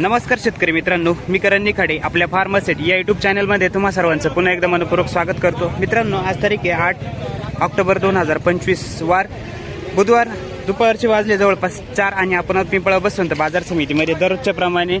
नमस्कार शेतकरी मित्रांनो मी करण निखाडे आपल्या फार्मसेट या युट्यूब चॅनलमध्ये तुम्हा सर्वांचं पुन्हा एकदा मनपूर्वक स्वागत करतो. मित्रांनो आज तारीख आहे आठ ऑक्टोबर दोन हजार पंचवीस वार बुधवार दुपारचे वाजले जवळपास चार आणि आपण पिंपळा बसवंत बाजार समितीमध्ये दररोजच्या प्रमाणे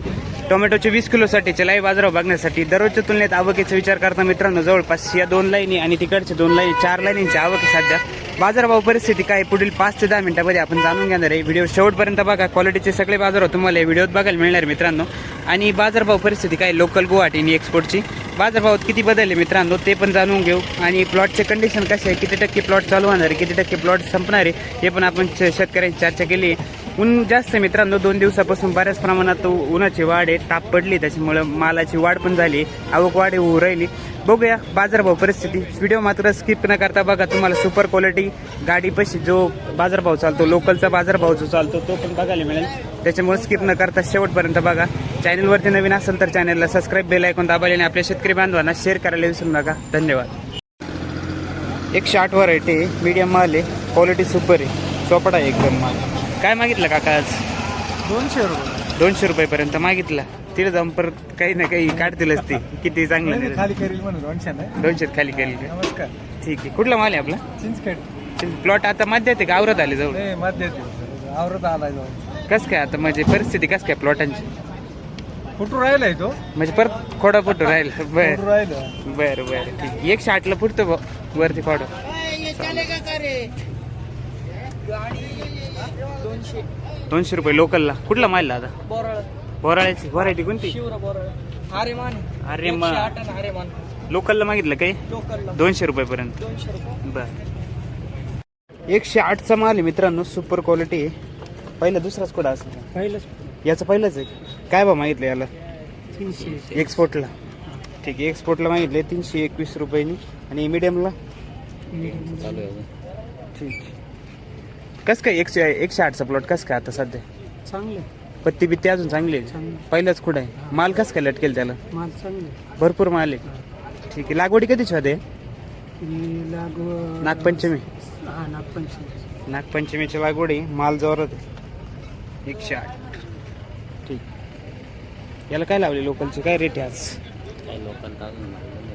टोमॅटोचे वीस किलोसाठीचे लाईव्ह बाजारावर बघण्यासाठी दररोजच्या तुलनेत आवकीचा विचार करता मित्रांनो जवळपास या दोन लाईनी आणि तिकडच्या दोन लाईनी चार लाईनींची आवक सध्या. बाजारभाव परिस्थिती काय पुढील पाच ते दहा मिनिटामध्ये आपण जाणून घेणार आहे. व्हिडिओ शेवटपर्यंत बघा. क्वालिटीचे सगळे बाजार हो तुम्हाला व्हिडिओत बघायला मिळणार आहे मित्रांनो. आणि बाजारभाव परिस्थिती काय? लोकल गुवाहाटी आणि एक्सपोर्टची बाजारभावात किती बदलले मित्रांनो? ते पण जाणून घेऊ. आणि प्लॉटचे कंडिशन कसे आहे? किती टक्के प्लॉट चालू होणार आहे? किती टक्के प्लॉट संपणार आहे? हे पण आपण शेतकऱ्यांची चर्चा केली आहे. ऊन जास्त मित्रांनो दोन दिवसापासून बऱ्याच प्रमाणात उन्हाची वाढ आहे ताप पडली त्याच्यामुळं मालाची वाढ पण झाली आवक वाढ होऊ राहिली बघूया बाजारभाव परिस्थिती. व्हिडिओ मात्र स्किप न करता बघा तुम्हाला सुपर क्वालिटी गाडी पशी जो बाजारभाव चालतो लोकलचा बाजारभाव जो चालतो तो पण बघायला मिळेल. त्याच्यामुळे स्किप न करता शेवटपर्यंत बघा. चॅनलवरती नवीन असेल तर चॅनलला सबस्क्राईब बेल ऐकून दाबायला आणि आपल्या शेतकरी बांधवांना शेअर करायला विसरू नका. धन्यवाद. एकशे आठ व्हरायटी मीडियम माल आहे क्वालिटी सुपर आहे चोपडा आहे एकदम माल. काय मागितलं काका आज? दोनशे रुपये. दोनशे रुपयेपर्यंत मागितला. तिथे जाऊन परत काही ना काही काढतीलच ती किती चांगलं नाही, खाली करील म्हणून दोनशे नाही. दोनशेत खाली केली नमस्कार. ठीक आहे. कुठला माल आहे आपला? चिंचखेड. प्लॉट आता मध्यात आहे का? आवरत आले जवळ? नाही मध्य आवरत आलाय जाऊन कस काय आता म्हणजे परिस्थिती कस काय प्लॉटांची? कुठून राहिलाय तो. म्हणजे परत खोडा फुटू राहील. बर. राहिलं. बर बर. ठीक. आहे. एकशे आठला फुटतो बुवा, वरती खोडा. दोनशे. रुपये लोकलला. कुठला माल आता बोराळ्याची. व्हरायटी कोणती? अरे मान अरे मा लोकलला मागितलं काही लोकलला. दोनशे रुपयेपर्यंत. दोनशे रुपये. बर. एकशे आठचा माल आहे मित्रांनो सुपर क्वालिटी आहे. पहिला दुसराच कुठं असं पहिलंच. याचं पहिलंच आहे. काय बा मागितलं याला? तीनशे. एक्सपोर्टला ठीक आहे एक्सपोर्टला मागितले तीनशे एकवीस रुपयांनी. आणि मीडियमला ठीक कस काय एकशे एकशे आठचा प्लॉट कस काय आता सध्या? चांगले. पत्ती बित्ती अजून चांगली आहे? चांगले. पहिलाच कुठं आहे? माल कस काय लटकेल त्याला? माल चांगले भरपूर माल आहे. ठीक आहे. लागवडी कधीची होते लागवड नागपंचमी. हा नागपंचमी. नागपंचमीची लागवड माल जोरात आहे. एकशे आठ. ठीक. याला काय लावले लोकलचे? काय रेट आहे आज? काही लोकांना अजून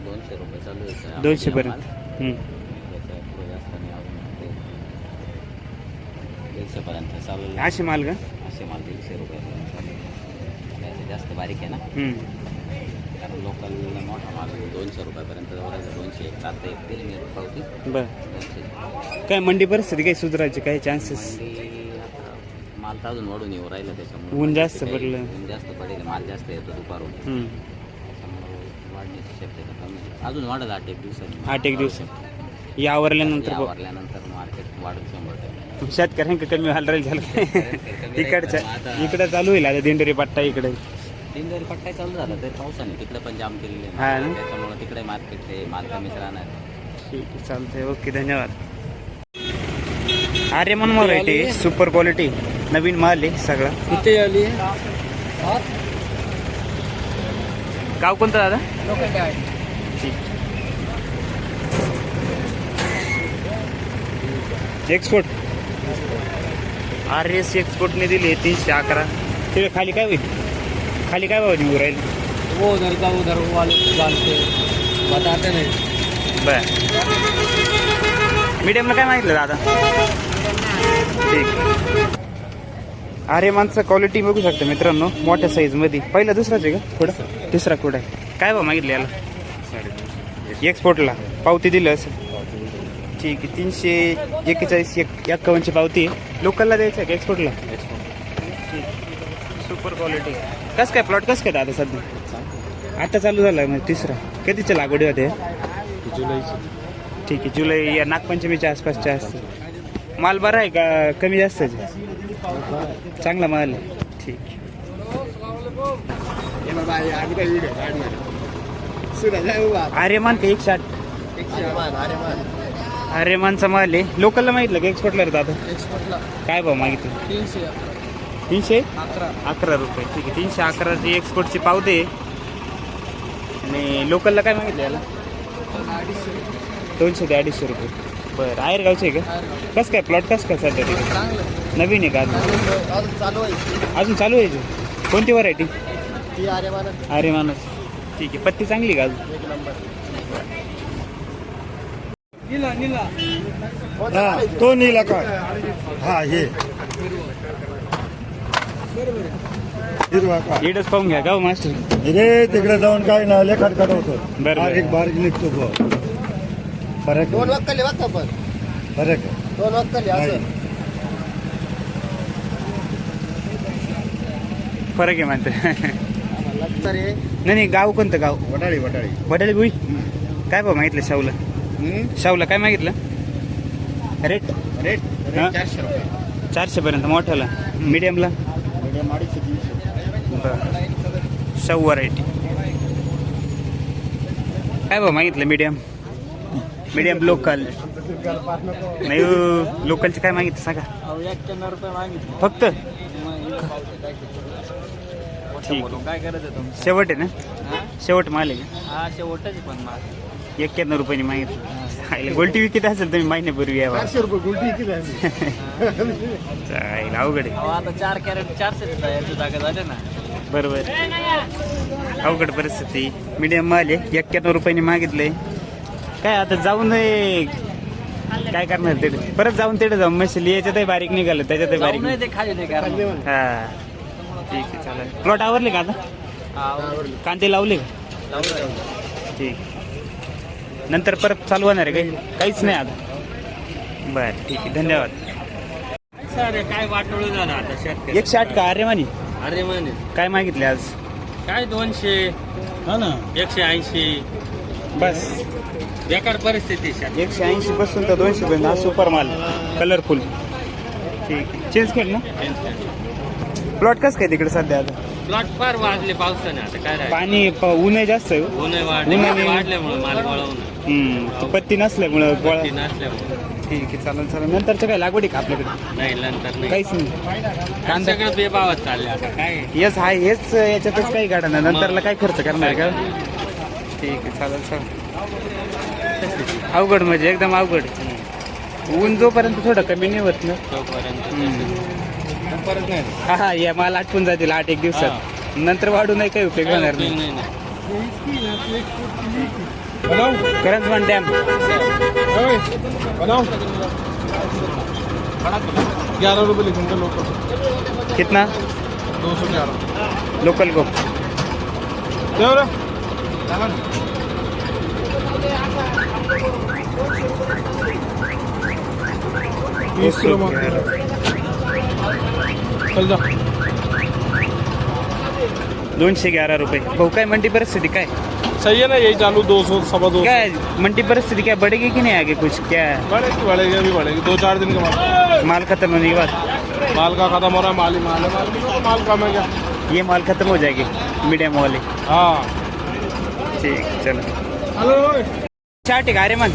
दोनशे रुपये चालू आहे. दोनशे पर्यंत. हम्म. जास्त नाही अजून ते दीडशे पर्यंत चालू आहे. असे माल का? असे माल दीडशे रुपये त्याचे जास्त बारीक आहे ना? हम्म. कारण लोकल मोठा माल दोनशे रुपयापर्यंत जवळ दोनशे एक चालतं एक दिली मी पावती. बर. दोनशे. काय मंडी परिस्थिती काही सुधारायची? काही चान्सेस आता माल तर अजून वाढून येऊ राहिलं त्याच्यामुळे. ऊन जास्त पडलं. ऊन जास्त पडेल माल जास्त येतो दुपारून. वाढण्याची शक्यता कमी आहे. अजून वाढत आठ एक दिवसांनी. आठ एक दिवसात या आवरल्यानंतर बघ. मार्केट वाढून शंभर टक्के. शेतकऱ्यांक कमी व्हायला राहील झालं इकडच्या इकडे चालू होईल आता दिंडोरी पट्टा इकडे. तीन जरी पट्टा चालू झाला तरी पावसाने तिकडे पण जाम केलेले हा ना? त्याच्यामुळे तिकडे मार्केट ते माल कमीच राहणार. ठीक आहे चालतंय. ओके धन्यवाद. अरे मन व्हरायटी सुपर क्वालिटी नवीन माल आहे सगळा. किती आली गाव कोणतं दादा? लोकल एक्सपोर्ट आर एस एक्सपोर्टने दिली तीनशे अकरा. ते खाली काय होईल? खाली काय भाव निघू राहील? वो उधर का उधर वो वाले बताते नहीं. बर. मीडियमला काय मागितलं दादा? ठीक. अरे माणसं क्वालिटी बघू शकता मित्रांनो मोठ्या साईजमध्ये. पहिला दुसराच आहे का? थोडं तिसरा कुठं आहे? काय भाव मागितलं याला? एक्सपोर्टला पावती दिलं असं ठीक आहे तीनशे एक्केचाळीस एक एक्कावनची पावती. लोकलला द्यायचं आहे का एक्सपोर्टला सुपर क्वालिटी कसं काय प्लॉट कसं काय दादा सध्या? आता चालू झालं म्हणजे तिसरा. कधीच्या लागवडी होते? जुलैची. ठीक आहे जुलै या नागपंचमीच्या आसपासच्या असते माल बरा आहे का? कमी जास्त आहे? चांगला माल आहे. ठीक आर्यमान का एकशे आठ? आर्यमानचा माल आहे लोकलला मागितलं का एक्सपोर्टला रे आता एक्सपोर्टला काय भाव मागितलं? तीनशे तीनशे? अकरा. अकरा रुपये. ठीक आहे तीनशे अकराची एक्सपोर्टची पावते आणि लोकलला काय मागितलं याला? अडीचशे. दोनशे ते अडीचशे रुपये. बरं आयरगावचे आहे का? कसं काय प्लॉट कसं काय सध्या चांगलं नवीन आहे का अजून? अजून चालू आहे. अजून चालू आहे? कोणती व्हरायटी ती अरे अरे माणूस ठीक आहे पत्ती चांगली का अजून? एक नंबर. हा तो नीला काय हा हे. हिरवा काय इडच पाहून घ्या गाव मास्टर रे तिकडे जाऊन काय ना लेखात काढवतो बरं. बारीक बारीक निघतो बुवा. फरक दोन आहे, वक्कले बघ पण. फरक आहे. दोन वक्कले असं. नाही. फरक आहे म्हणते हे नाही नाही गाव कोणतं गाव? वडाळी वडाळी. वडाली गुई काय भाऊ मागितलं शाहूला? शाहूला काय मागितलं? रेट. रेट. हा? चारशे रुपये. चारशे पर्यंत मोठ्याला मीडियमला? मीडियम अडीचशे तीनशे. शाहू व्हरायटी काय भाऊ मागितलं मीडियम? मीडियम लोकल नाही हो, लोकलचं काय मागितलं सांगा. एक्क्याण्णव रुपये मागितले. फक्त? ठीक. काय करायचं शेवट आहे ना? शेवट माल आहे का? हा शेवटच पण माल. एक्क्याण्णव रुपयाने मागितलं. गोल्टी विकत असेल तुम्ही महिन्यापूर्वी यावा. चारशे रुपये गुलटी किती आहे. चालेल अवघड आहे. अहो, आता चार कॅरेट चारशे जागा झाले ना. बरोबर. अवघड परिस्थिती. मीडियम माल आहे. एक्क्याण्णव रुपयाने मागितले काय आता जाऊन हे काय करणार ते परत जाऊन तिथे जाऊन मशीन याच्यातही बारीक निघालं त्याच्यातही बारीक जाऊ नये ते खाली ते कारण हा. ठीक आहे चालेल. प्लॉट आवरले का आता? कांदे लावले का? ठीक. नंतर परत चालू होणार आहे काही काहीच नाही आता. बरं ठीक आहे. धन्यवाद. सर काय वाटोळ झालं आता शेतकरी? एकशे आठ का? अरे मानी अरे म्हणे काय मागितले आज? काय दोनशे? हा ना. एकशे ऐंशी. बस. बेकार परिस्थिती शेत एकशे ऐंशी पासून तर दोनशे पर्यंत हा सुपर माल. कलरफुल ठीक आहे. चेंज केलं ना? प्लॉट कसं काय तिकडे सध्या आता? प्लॉट फार वाजले पावसाने आता काय राहिलं? पाणी प- ऊन आहे जास्त. आहे हो. ऊन वाढले उन्हाने- वाढल्यामुळे माल वळवून. हम्म पत्ती नसल्यामुळं गोळा ती नसल्यामुळे. ठीक आहे चालेल चालेल. नंतरचं काय लागवड आहे का आपल्याकडे? नाही नंतर नाही. काहीच नाही. कांदा सगळं बेभावात चालले आता काय? येस आहे हेच याच्यातच काही गाडा नाही. नंतरला काय खर्च करणार का? ठीक आहे चालेल चालेल. अवघड म्हणजे एकदम अवघड. ऊन जोपर्यंत थोडं कमी नाही होत ना. तोपर्यंत परत नाही हा हा या मला आठवून जातील आठ एक दिवसात. नंतर वाढू नाही काही उपयोग होणार नाही. नाही ना. करंजवन डॅम. ग्यारह रुपये लिखेंगे लोकल कितना? दो सौ ग्यारह. लोकल को. तीस किलो जा दोनशे ग्यारह रुपये. भाऊ काय मंडी परिस्थिती काय? सही है ना यही चालू दो सौ सवा दो क्या मंडी परिस्थिति क्या बढ़ेगी कि नहीं आगे कुछ? क्या? है? बढ़ेगी बढ़ेगी अभी बढ़ेगी. दो चार दिन के बाद. माल खत्म होने के बाद? माल का खत्म हो रहा है माल ही माल है. माल तो माल कम है क्या? ये माल खत्म हो जाएगी मीडियम वाले। हाँ। ठीक चलो। हॅलो। चार्ट आहे का अरे मन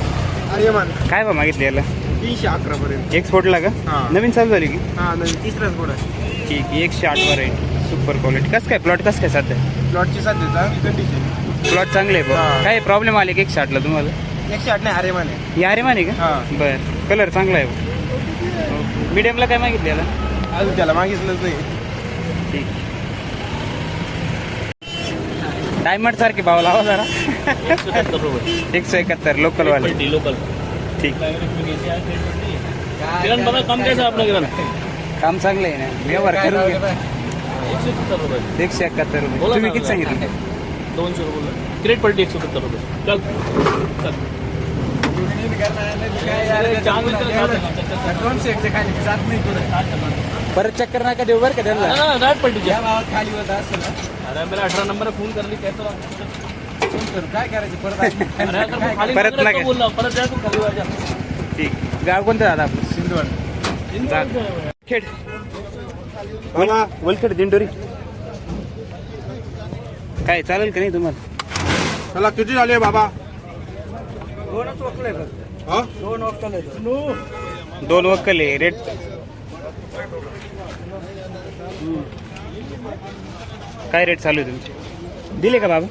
अरे मान काय बा मागितले याला? तीनशे अकरा पर्यंत एक्सपोर्टला का. नवीन चालू झाली की? हा नाही तिसराच गोड आहे. ठीक आहे एकशे आठ वर आहे सुपर क्वालिटी कसं काय? प्लॉट कसं काय सध्या? प्लॉटची सध्याचा कंडिशन प्लॉट चांगले आहे हा. काय प्रॉब्लेम आले की एकशे आठला तुम्हाला? एकशे आठ नाही अरे मान. आहे हे अरे माने का? हा. बर. कलर चांगला आहे मीडियमला काय मागितले याला? अजून त्याला मागितलंच नाही. ठीक. डायमंड सारखे भाव लावा जरा. एकशे एकाहत्तर लोकल वाले. लोकल ठीक. किरण बघा कम कैसे आपलं किरण? काम चांगलं आहे ना? व्यवहार करून घे. एकशे सत्तर रुपये. एकशे एकाहत्तर रुपये. बोला तुम्ही ना. किती सांगितलं? दोनशे रुपये क्रेट पडली एकशे सत्तर रुपये. चल. चल. परत चक्कर नका देऊ बरं का त्यांना? राईट पलटी अरे मेरा अठारह नंबर फोन कर. ली कहतो काय करायचं परत परत. बोलला. परत जा तू खाली वाजा ठीक. गाव कोणतं दादा आपलं? सिंधवड खेड वलखेड दिंडोरी. काय चालेल का नाही तुम्हाला? चला किती झाले बाबा. हा? दोन वक्कल आहे रेट. काय रेट चालू आहे तुमचे? दिले का बाबा?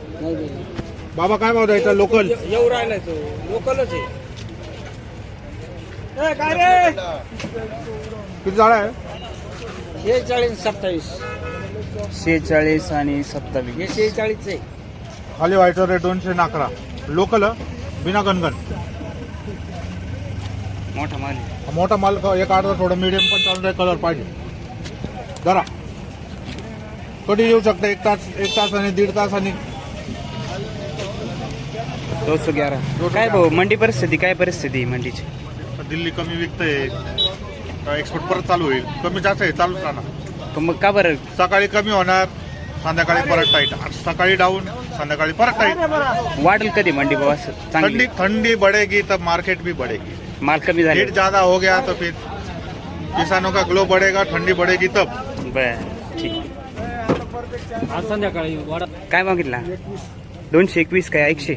बाबा काय भाव द्यायचा लोकल? येऊ राहिलाय तो. लोकलच आहे. किती झाड आहे? हे चाळीस सत्तावीस. शेहेचाळीस आणि सत्तावीस. हे शेहेचाळीस आहे खाली व्हायचं रेट दोनशे आणि अकरा. लोकल बिना गणगण. मोठा माल. आहे. हा मोठा माल का- एक अर्धा थोडं मिडियम पण चालू कलर पाहिजे. जरा कधी येऊ शकता? एक तास एक तास आणि दीड तास आणि दो सौ ग्यारा काय भाऊ मंडी परिस्थिती काय परिस्थिती आहे मंडीची? दिल्ली कमी विकतंय. एक्सपोर्ट परत चालू होईल. कमी जास्त आहे चालूच राहणार. पण मग का बरं? सकाळी कमी होणार संध्याकाळी परत टाईट सकाळी डाऊन संध्याकाळी परत टाईट वाढेल कधी मंडी असं? ठंडी चांगली ठंडी बढ़ेगी तब मार्केट भी बढ़ेगी. माल कमी झाले. हीट ज्यादा हो गया तो फिर किसानों का ग्लो बढ़ेगा ठंडी बढ़ेगी तब. बर ठीक. आज संध्याकाळी वाडा काय मागितला? दोनशे एकवीस काय एकशे?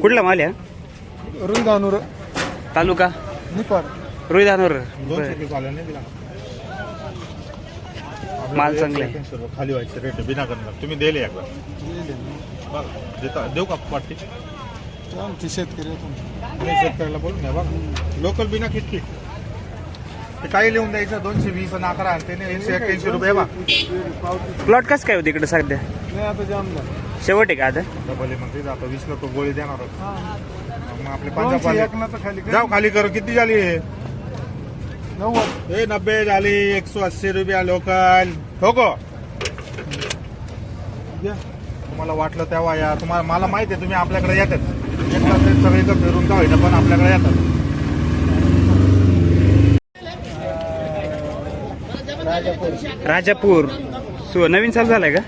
कुठला माल आहे? रुंदानूर तालुका? निपाड नाही दिला माल चांगला. आहे. खाली व्हायचे रेट बिना गणगण तुम्ही दिले एकदा. बघा देता देऊ का पाठी? आमचे शेतकरी शेतकऱ्याला बोलून घ्या बघा. लोकल बिना किटकी. ते काही लिहून द्यायचं दोनशे वीस आणि अकरा त्याने एकशे एक्क्याऐंशी रुपये बा प्लॉट कसं काय होते इकडे सध्या? नाही आता जाम झालं. शेवट आहे का आता? डबल म्हणते जातो वीस लोक गोळी देणार होते. मग आपले पंजाब जाऊ खाली करू. किती झाली नव्वद ए नब्बे झाली अस्सी रुपया लोकल. हो गो. तुम्हाला वाटलं तेव्हा या. तुम्हाला मला माहिती आहे तुम्ही आपल्याकडे येतात. एक तास ते सगळीकडे फिरून का होईना पण आपल्याकडे येतात. राजापूर. सु नवीन चालू झालाय का?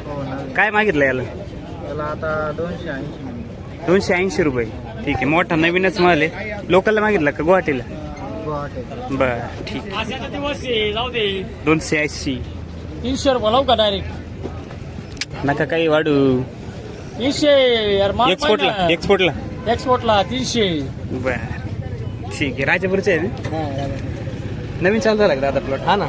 काय मागितलं याला? त्याला आता दोनशे ऐंशी दोनशे ऐंशी रुपये. ठीक आहे मोठा नवीनच माल आहे. लोकलला मागितला का? गुवाहाटीला? गुवाहाटी बर ठीक. आजचा दिवस आहे जाऊ दे दोनशे ऐंशी तीनशे रुपये लावू का डायरेक्ट नका काही वाढू. तीनशे यार माल एक्सपोर्टला एक्सपोर्टला एक्सपोर्टला तीनशे. बर ठीक आहे. राजापूरचे आहे ना? नवीन चालू झाला का दादा प्लॉट हा ना.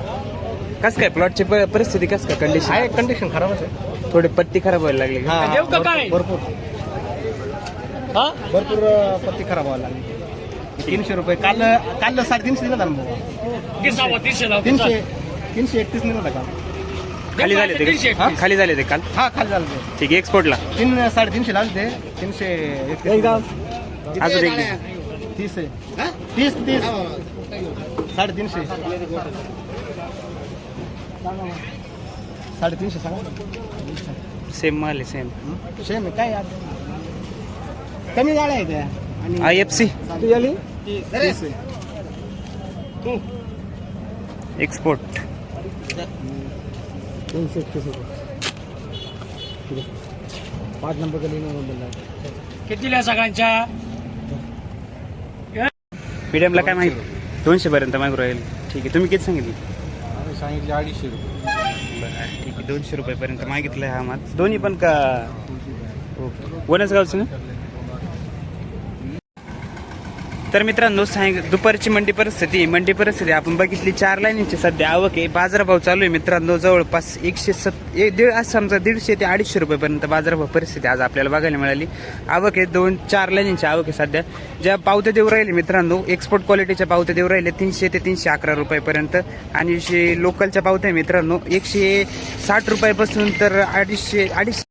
कस काय प्लॉटची प- परिस्थिती कस काय? कंडिशन आहे कंडिशन खराबच आहे. थोडी पत्ती खराब व्हायला लागली. का? देऊ का काय? भरपूर. हा? भरपूर अं, पत्ती खराब व्हायला लागली. तीनशे रुपये. काल काल साडेतीनशे दिला ना भाऊ. किसावा तीनशे तीनशे तीनशे एकतीस निघाला काल. खाली झाले ते तीनशे का? खाली झाले ते काल? हा खाली झालं ते. ठीक आहे एक्सपोर्टला तीन साडेतीनशे लागले ते तीनशे एकतीस. अजून एक तीस आहे. तीस तीस. साडेतीनशे साडेतीनशे सांगा. सेम माल आहे सेम सेम आहे. काय यार? कमी गाड्या आहे त्या आणि आय एफ सी एक्सपोर्ट दोनशे एकतीस रुपये. पाच नंबर बोलला कितीला सगळ्यांच्या? मीडियमला काय माहिती? दोनशे पर्यंत मागू राहील. ठीक आहे. तुम्ही किती सांगितले? सांगितले अडीचशे रुपये. बरं ठीक आहे. दोनशे रुपयेपर्यंत मागितलं हा माल. दोन्ही पण का? ओके. वनच गावचं ना? तर मित्रांनो सांग दुपारची मंडी परिस्थिती मंडी परिस्थिती आपण बघितली चार लाईनीची सध्या आवक आहे. बाजारभाव चालू आहे मित्रांनो जवळपास एकशे सत एक दीड आज समजा दीडशे ते अडीचशे रुपयेपर्यंत बाजारभाव परिस्थिती आज आपल्याला बघायला मिळाली. आवक आहे दोन चार लाईनीची आवक आहे सध्या. ज्या पावत्या देऊ राहिले मित्रांनो एक्सपोर्ट क्वालिटीच्या पावत्या देऊ राहिले तीनशे ते तीनशे अकरा रुपयेपर्यंत. आणि लोकलच्या पावत्या आहे मित्रांनो एकशे साठ रुपयापासून तर अडीचशे अडीचशे